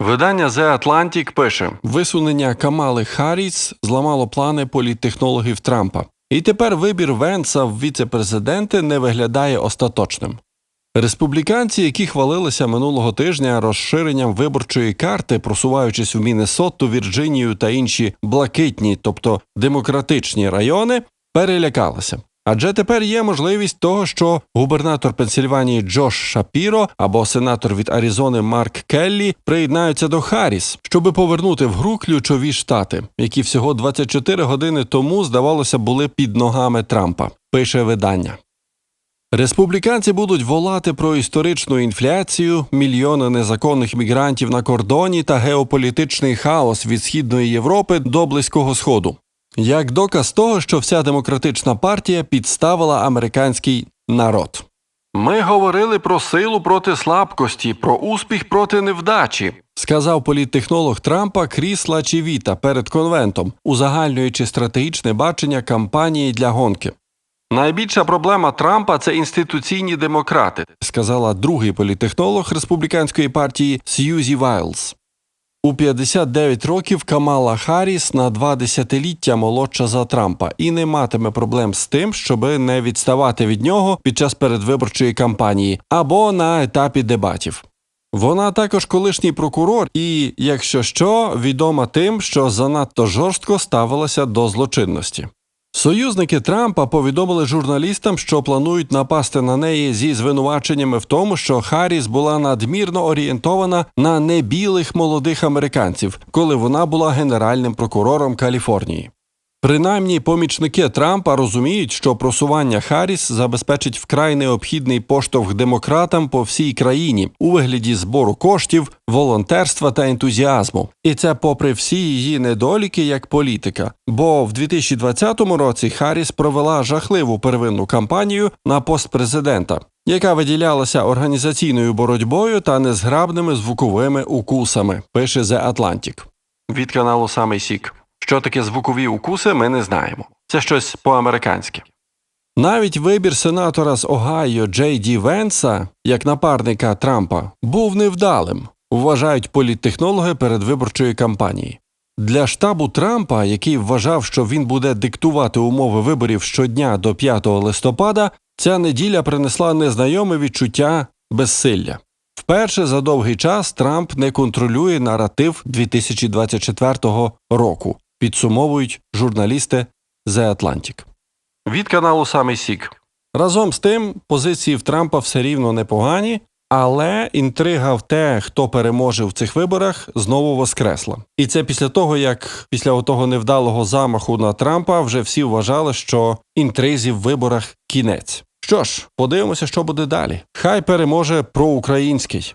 Видання The Atlantic пише: висунення Камали Харріс зламало плани політтехнологів Трампа. І тепер вибір Венса в віце-президенти не виглядає остаточним. Республіканці, які хвалилися минулого тижня розширенням виборчої карти, просуваючись в Міннесоту, Вірджинію та інші блакитні, тобто демократичні райони, перелякалися. Адже тепер є можливість того, що губернатор Пенсільванії Джош Шапіро або сенатор від Аризони Марк Келлі приєднаються до Харріс, щоби повернути в гру ключові штати, які всього 24 години тому, здавалося, були під ногами Трампа. Пише видання. Республіканці будуть волати про історичну інфляцію, мільйони незаконних мігрантів на кордоні та геополітичний хаос від східної Європи до близького сходу. Як доказ того, що вся демократична партія підставила американський народ. Ми говорили про силу проти слабкості, про успіх проти невдачі, сказав політтехнолог Трампа Кріс Лачівіта перед конвентом, узагальнюючи стратегічне бачення кампанії для гонки. Найбільша проблема Трампа це інституційні демократи, сказала другий політехнолог республіканської партії Сьюзі Вайлз. У 59 років Камала Харріс на два десятиліття молодша за Трампа і не матиме проблем з тим, щоби не відставати від нього під час передвиборчої кампанії або на етапі дебатів. Вона також колишній прокурор і, якщо що, відома тим, що занадто жорстко ставилася до злочинності. Союзники Трампа повідомили журналістам, що планують напасти на неї зі звинуваченнями в тому, що Харріс була надмірно орієнтована на небілих молодих американців, коли вона була генеральним прокурором Каліфорнії. Принаймні, помічники Трампа розуміють, що просування Харріс забезпечить вкрай необхідний поштовх демократам по всій країні у вигляді збору коштів, волонтерства та ентузіазму. І це попри всі її недоліки як політика. Бо в 2020 році Харріс провела жахливу первинну кампанію на пост президента, яка виділялася організаційною боротьбою та незграбними звуковими укусами. Пише The Atlantic. Від каналу Самий Сік. Що таке звукові укуси, ми не знаємо. Це щось по-американськи. Навіть вибір сенатора з Огайо Джей Ді Венса як напарника Трампа був невдалим, вважають політтехнологи передвиборчої кампанії. Для штабу Трампа, який вважав, що він буде диктувати умови виборів щодня до 5 листопада, ця неділя принесла незнайоме відчуття безсилля. Вперше за довгий час Трамп не контролює наратив 2024 року, підсумовують журналісти The Atlantic. Від каналу Самий Сік. Разом з тим, позиції в Трампа все рівно непогані, але інтрига в те, хто переможе в цих виборах, знову воскресла. І це після того, як після того невдалого замаху на Трампа вже всі вважали, що інтризі в виборах кінець. Що ж, подивимося, що буде далі. Хай переможе проукраїнський.